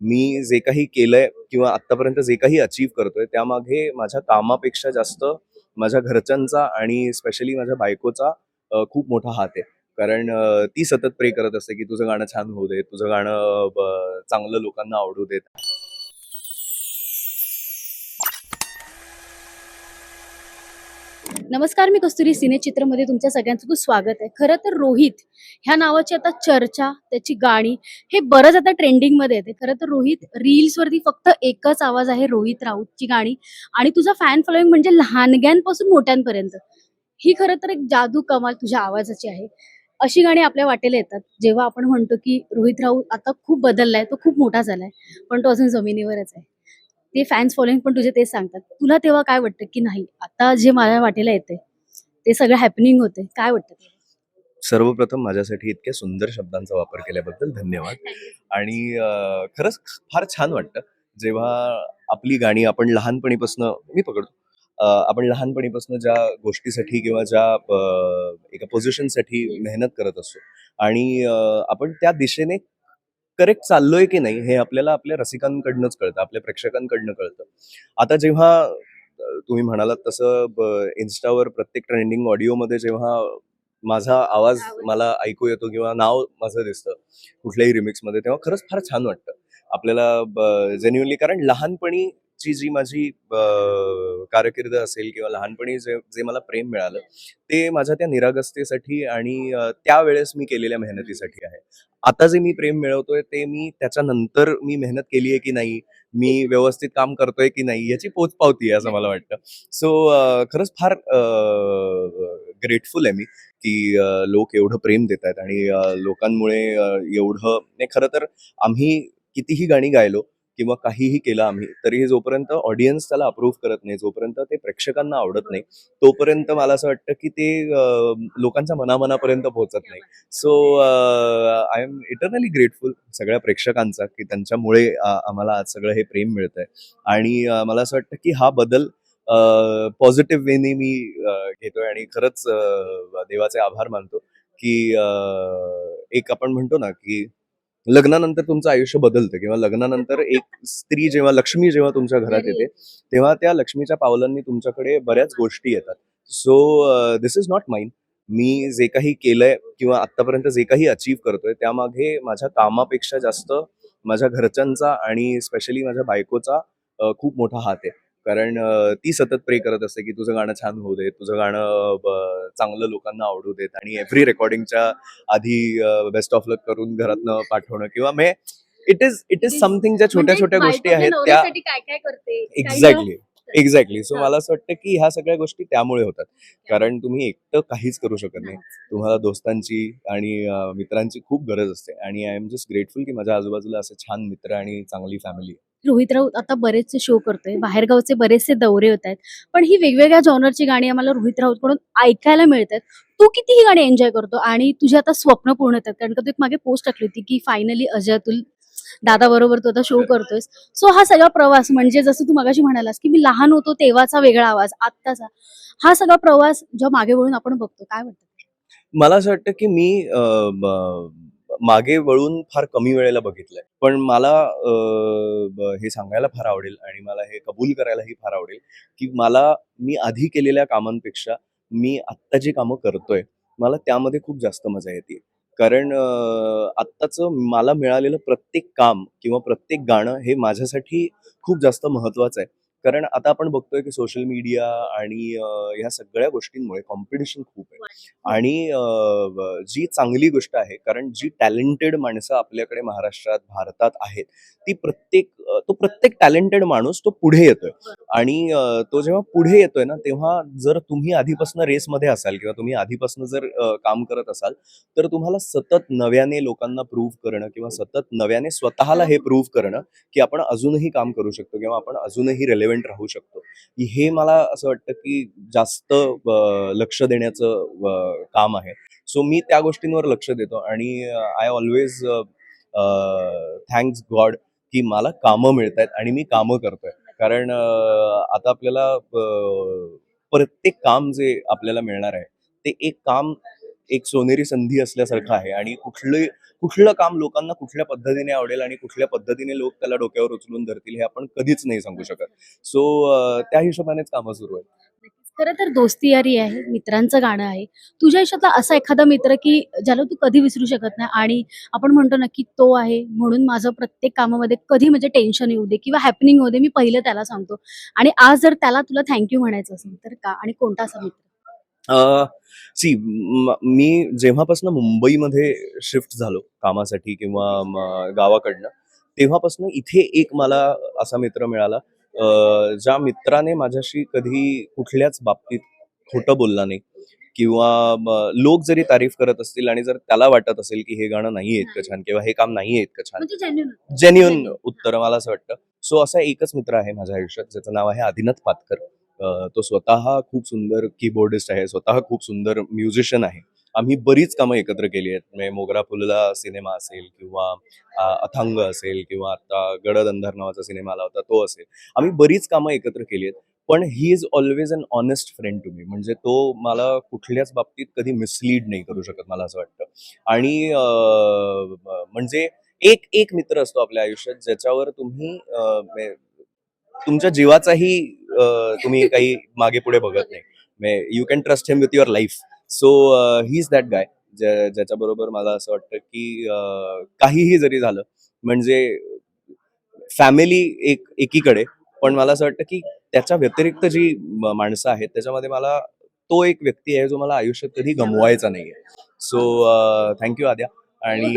मी जे काही केलंय किंवा आतापर्यंत जे काही अचीव करतोय त्यामागे माझ्या कामापेक्षा जास्त माझ्या घरच्यांचा आणि स्पेशली माझ्या बायकोचा खूप मोठा हात आहे. कारण ती सतत प्रे करत असते की तुझं गाणं छान होऊ दे तुझं गाणं चांगलं लोकांना आवडू देत नमस्कार मी कस्तुरी सिनेचित्रमध्ये तुमच्या सगळ्यांचं खूप स्वागत आहे. खरं तर रोहित ह्या नावाची आता चर्चा त्याची गाणी हे बरंच आता ट्रेंडिंगमध्ये येते. खरं तर रोहित रील्सवरती फक्त एकच आवाज आहे रोहित राऊतची गाणी. आणि तुझा फॅन फॉलोईंग म्हणजे लहानग्यांपासून मोठ्यांपर्यंत. ही खरं तर एक जादू कमाल तुझ्या आवाजाची आहे. अशी गाणी आपल्या वाटेला येतात. जेव्हा आपण म्हणतो की रोहित राऊत आता खूप बदललाय तो खूप मोठा झालाय पण तो अजून जमिनीवरच आहे. ते फॅन्स फॉलोईंग पण तुझे तेच सांगतात. तुला तेव्हा काय वाटतं की नाही आता जे माझ्या वाटेला येते ते सगळं हॅपनिंग होते काय वाटतं? सर्वप्रथम माझ्यासाठी इतक्या सुंदर शब्दांचा वापर केल्याबद्दल धन्यवाद. आणि अ, खरंच फार छान वाटतं. जेव्हा आपली गाणी आपण लहानपणीपासून मी पकडतो अ, आपण लहानपणीपासून ज्या गोष्टीसाठी किंवा ज्या अ, एका पोझिशनसाठी मेहनत करत असतो आणि अ, आपण त्या दिशेने करेक्ट चाललोय की नाही हे आपल्याला आपल्या रसिकांकडनंच कळतं आपल्या प्रेक्षकांकडनं कळतं. आता जेव्हा तुम्ही म्हणालात तसं इन्स्टावर प्रत्येक ट्रेंडिंग ऑडिओमध्ये जेव्हा माझा आवाज मला ऐकू येतो किंवा नाव माझं दिसतं कुठल्याही रिमिक्समध्ये तेव्हा खरंच फार छान वाटतं. आपल्याला जेन्युअनली कारण ची जी माझी कारकीर्द असेल किंवा लहानपणी जे जे मला प्रेम मिळालं ते माझ्या त्या निरागसतेसाठी आणि त्यावेळेस मी केलेल्या मेहनतीसाठी आहे. आता जे मी प्रेम मिळवतोय ते मी त्याच्यानंतर मी मेहनत केली आहे की नाही मी व्यवस्थित काम करतोय की नाही याची पोचपावती आहे असं मला वाटतं. सो खरंच फार ग्रेटफुल आहे मी की लोक एवढं प्रेम देत आहेत आणि लोकांमुळे एवढं नाही खरं तर आम्ही कितीही गाणी गायलो किंवा काहीही केलं आम्ही तरीही जोपर्यंत ऑडियन्स त्याला अप्रूव्ह करत नाही जोपर्यंत ते प्रेक्षकांना आवडत नाही तोपर्यंत मला असं वाटतं की ते लोकांच्या मनामनापर्यंत पोहोचत नाही. So I am eternally grateful सगळ्या प्रेक्षकांचा की त्यांच्यामुळे आम्हाला आज सगळं हे प्रेम मिळतंय. आणि मला असं वाटतं की हा बदल पॉझिटिव्ह वेने मी घेतोय. आणि खरंच देवाचे आभार मानतो की एक आपण म्हणतो ना की लग्नानंतर तुमचं आयुष्य बदलतं किंवा लग्नानंतर एक स्त्री जेव्हा लक्ष्मी जेव्हा तुमच्या घरात घरी येते तेव्हा त्या लक्ष्मीच्या पावलांनी तुमच्याकडे बऱ्याच गोष्टी येतात. So this is not mind मी जे काही केलंय किंवा आतापर्यंत जे काही अचीव करतोय त्यामागे माझ्या कामापेक्षा जास्त माझ्या घरच्यांचा आणि स्पेशली माझ्या बायकोचा अ, खूप मोठा हात आहे. कारण ती सतत प्रे करत असते की तुझं गाणं छान होऊ दे तुझं गाणं चांगलं लोकांना आवडू देत आणि एव्हरी रेकॉर्डिंगच्या आधी बेस्ट ऑफ लक करून घरातनं पाठवणं किंवा may it is it is something ज्या छोट्या म्हणजे छोट्या गोष्टी आहेत त्या एक्झॅक्टली एक्झॅक्टली सो. मला असं वाटतं की ह्या सगळ्या गोष्टी त्यामुळे होतात. कारण तुम्ही एकटं काहीच करू शकत नाही. तुम्हाला दोस्तांची आणि मित्रांची खूप गरज असते आणि आय एम जस्ट ग्रेटफुल की माझ्या आजूबाजूला असे छान मित्र आणि चांगली फॅमिली रोहित राऊत आता बरेचसे शो करतोय. बाहेरगावचे बरेचसे दौरे होत आहेत. पण ही वेगवेगळ्या जॉनरची गाणी आम्हाला रोहित राऊत कडून ऐकायला मिळतात. तू किती ही गाणी एन्जॉय करतो? आणि तुझी आता स्वप्न पूर्ण होतात. कारण का तू एक मागे पोस्ट टाकली होती की फायनली अजय अतुल दादा बरोबर तू आता शो करतोयस. सो हा सगळा प्रवास म्हणजे जसं तू मगाशी म्हणालास की मी लहान होतो तेव्हाचा वेगळा आवाज आत्ताचा. हा सगळा प्रवास जेव्हा मागे वळून आपण बघतो काय वाटतं? मला असं वाटतं की मी मागे वळून फार कमी वेळेला बघितलंय. पण मला हे सांगायला फार आवडेल आणि मला हे कबूल करायलाही फार आवडेल की मला मी आधी केलेल्या कामांपेक्षा मी आत्ता जी कामं करतोय मला त्यामध्ये खूप जास्त मजा येते. कारण आत्ताचं मला मिळालेलं प्रत्येक काम किंवा प्रत्येक गाणं हे माझ्यासाठी खूप जास्त महत्वाचं आहे. कारण आता आपण बघतोय की सोशल मीडिया आणि ह्या सगळ्या गोष्टींमुळे कॉम्पिटिशन खूप आहे. आणि जी चांगली गोष्ट आहे कारण जी टॅलेंटेड माणसं आपल्याकडे महाराष्ट्रात भारतात आहेत ती प्रत्येक तो प्रत्येक टॅलेंटेड माणूस तो पुढे येतोय. आणि तो जेव्हा पुढे येतोय ना तेव्हा जर तुम्ही आधीपासून रेसमध्ये असाल किंवा तुम्ही आधीपासून जर काम करत असाल तर तुम्हाला सतत नव्याने लोकांना प्रूव्ह करणं किंवा सतत नव्याने स्वतःला हे प्रूव्ह करणं की आपण अजूनही काम करू शकतो किंवा आपण अजूनही रेलेव्हेंट राहू शकतो. हे मला असं वाटतं की जास्त लक्ष देण्याचं काम आहे. सो मी त्या गोष्टींवर लक्ष देतो आणि आय ऑलवेज थँक्स गॉड की मला कामं मिळत आहेत आणि मी कामं करतोय. कारण आता आपल्याला प्रत्येक काम जे आपल्याला मिळणार आहे ते एक काम एक सोनेरी संधी असल्यासारखं आहे आणि कुठले कुठलं काम लोकांना कुठल्या पद्धतीने आवडेल आणि कुठल्या पद्धतीने लोक त्याला डोक्यावर उचलून धरतील हे आपण कधीच नाही सांगू शकत. सो त्या हिशोबानेच कामं सुरू आहेत. खरं तर दोस्ती यारी आहे मित्रांचं गाणं आहे. तुझ्या आयुष्यातला असा एखादा मित्र की ज्याला तू कधी विसरू शकत नाही आणि आपण म्हणतो ना की तो आहे म्हणून माझं प्रत्येक कामामध्ये कधी म्हणजे टेन्शन येऊ दे किंवा हॅपनिंग होऊ दे मी पहिलं त्याला सांगतो. आणि आज जर त्याला तुला थँक्यू म्हणायचं असेल तर का? आणि कोणता असा मित्र? सी मी जेव्हापासून मुंबईमध्ये शिफ्ट झालो कामासाठी किंवा गावाकडनं तेव्हापासून इथे एक मला असा मित्र मिळाला ज्या मित्राने माझ्याशी कधी कुठल्याच बाबतीत खोटं बोलला नाही किंवा लोक जरी तारीफ करत असतील आणि जर त्याला वाटत असेल की हे गाणं नाही इतकं छान किंवा हे काम नाही इतकं छान म्हणजे जेन्युन Genuine. उत्तर मला असं वाटतं सो असा एकच मित्र आहे माझ्या आयुष्यात ज्याचं नाव आहे आदिनाथ पातकर तो स्वतः खूप सुंदर कीबोर्डिस्ट आहे स्वतः खूप सुंदर म्युझिशियन आहे. आम्ही बरीच कामं एकत्र केली आहेत. म्हणजे मोगरा फुलला सिनेमा असेल किंवा अथांग असेल किंवा आता गडद अंधार नावाचा सिनेमा आला होता तो असेल. आम्ही बरीच कामं एकत्र केली आहेत. पण he is always an honest friend to me म्हणजे तो मला कुठल्याच बाबतीत कधी मिसलीड नाही करू शकत मला असं वाटतं. आणि म्हणजे एक एक मित्र असतो आपल्या आयुष्यात ज्याच्यावर तुम्ही म्हणजे तुमच्या जीवाचाही तुम्ही काही मागे पुढे बघत नाही. You can trust him with your life so he is that guy ज्याच्या बरोबर मला असं वाटतं की काहीही जरी झालं म्हणजे फॅमिली एक एकीकडे पण मला असं वाटतं की त्याच्या व्यतिरिक्त जी माणसं आहेत त्याच्यामध्ये मला तो एक व्यक्ती आहे जो मला आयुष्यात कधी गमवायचा नाहीये. So thank you Adya. आणि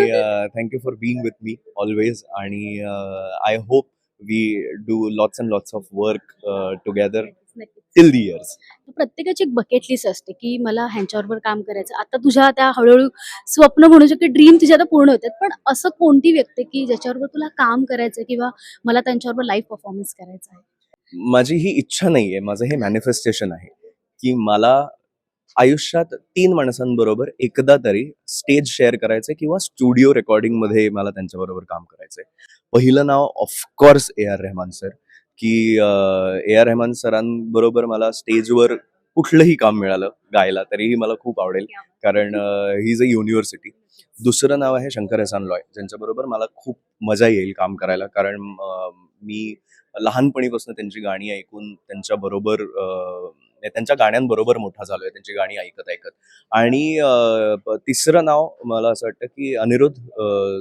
thank you for being with me always आणि I hope we do lots and lots of work together till the years प्रत्येकाची एक बकेट लिस्ट असते की मला ह्यांच्याबरोबर काम करायचं आता तुझ्या त्या हळूहळू स्वप्न म्हणू शकते ड्रीम तुझ्या आता पूर्ण होतात. पण असं कोणती व्यक्ती की ज्याच्याबरोबर तुला काम करायचं किंवा मला त्यांच्याबरोबर लाईव्ह परफॉर्मन्स करायचा आहे माझी ही इच्छा नाहीये. माझं हे मॅनिफेस्टेशन आहे की मला आयुष्यात तीन माणसांबरोबर एकदा तरी स्टेज शेअर करायचंय किंवा स्टुडिओ रेकॉर्डिंगमध्ये मला त्यांच्याबरोबर काम करायचंय. पहिलं नाव of course A R Rahman sir की ए आर रेहमान सरांबरोबर मला स्टेजवर कुठलंही काम मिळालं गायला तरीही मला खूप आवडेल. कारण ही इज अ युनिव्हर्सिटी दुसरं नाव आहे शंकर एहसान लॉय ज्यांच्याबरोबर मला खूप मजा येईल काम करायला. कारण मी लहानपणीपासून त्यांची गाणी ऐकून त्यांच्याबरोबर त्यांच्या गाण्यांबरोबर मोठा झालोय त्यांची गाणी ऐकत ऐकत. आणि तिसरं नाव मला असं वाटतं की अनिरुद्ध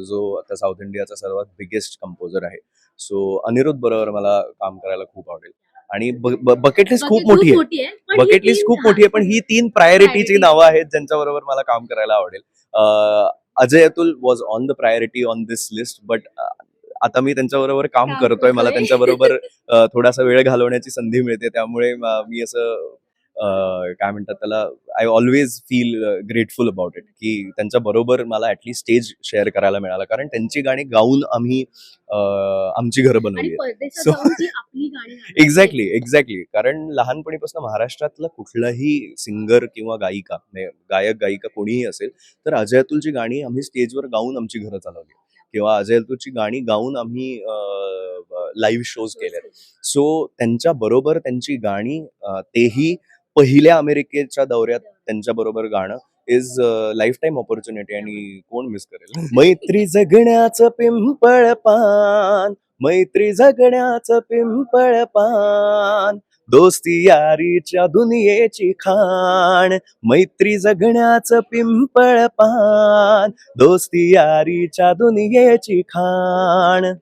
जो आता साऊथ इंडियाचा सर्वात बिगेस्ट कंपोजर आहे. सो अनिरुद्ध बरोबर मला काम करायला खूप आवडेल. आणि बकेट लिस्ट खूप मोठी आहे. बकेट लिस्ट खूप मोठी आहे पण ही तीन प्रायोरिटीची. नावं आहेत ज्यांच्याबरोबर मला काम करायला आवडेल. Ajay Atul was on the priority on this list but आता मी त्यांच्याबरोबर काम करतोय. मला. त्यांच्याबरोबर थोडासा वेळ घालवण्याची संधी मिळते. त्यामुळे म- असं काय म्हणतात त्याला I always feel grateful about it की त्यांच्या बरोबर मला ऍटलीस्ट स्टेज शेअर करायला मिळाला. कारण त्यांची गाणी गाऊन आम्ही आमची घरं बनवली गायची. एक्झॅक्टली एक्झॅक्टली कारण लहानपणीपासून महाराष्ट्रातला कुठलाही सिंगर किंवा गायिका म्हणजे गायक गायिका कोणीही असेल तर अजय अतुलची गाणी आम्ही स्टेजवर गाऊन आमची घरं चालवली किंवा अजय अतुलची गाणी गाऊन आम्ही लाईव्ह शोज केले सो त्यांच्या बरोबर त्यांची गाणी तेही पहिल्या अमेरिकेच्या दौऱ्यात त्यांच्या बरोबर गाणं इज लाईफ टाईम ऑपॉर्च्युनिटी आणि कोण मिस करेल? मैत्री जगण्याचं पिंपळ पान मैत्री जगण्याचं पिंपळ पान दोस्ती यारीच्या दुनियेची खाण मैत्री जगण्याचं पिंपळ पान दोस्ती यारीच्या दुनियेची खाण.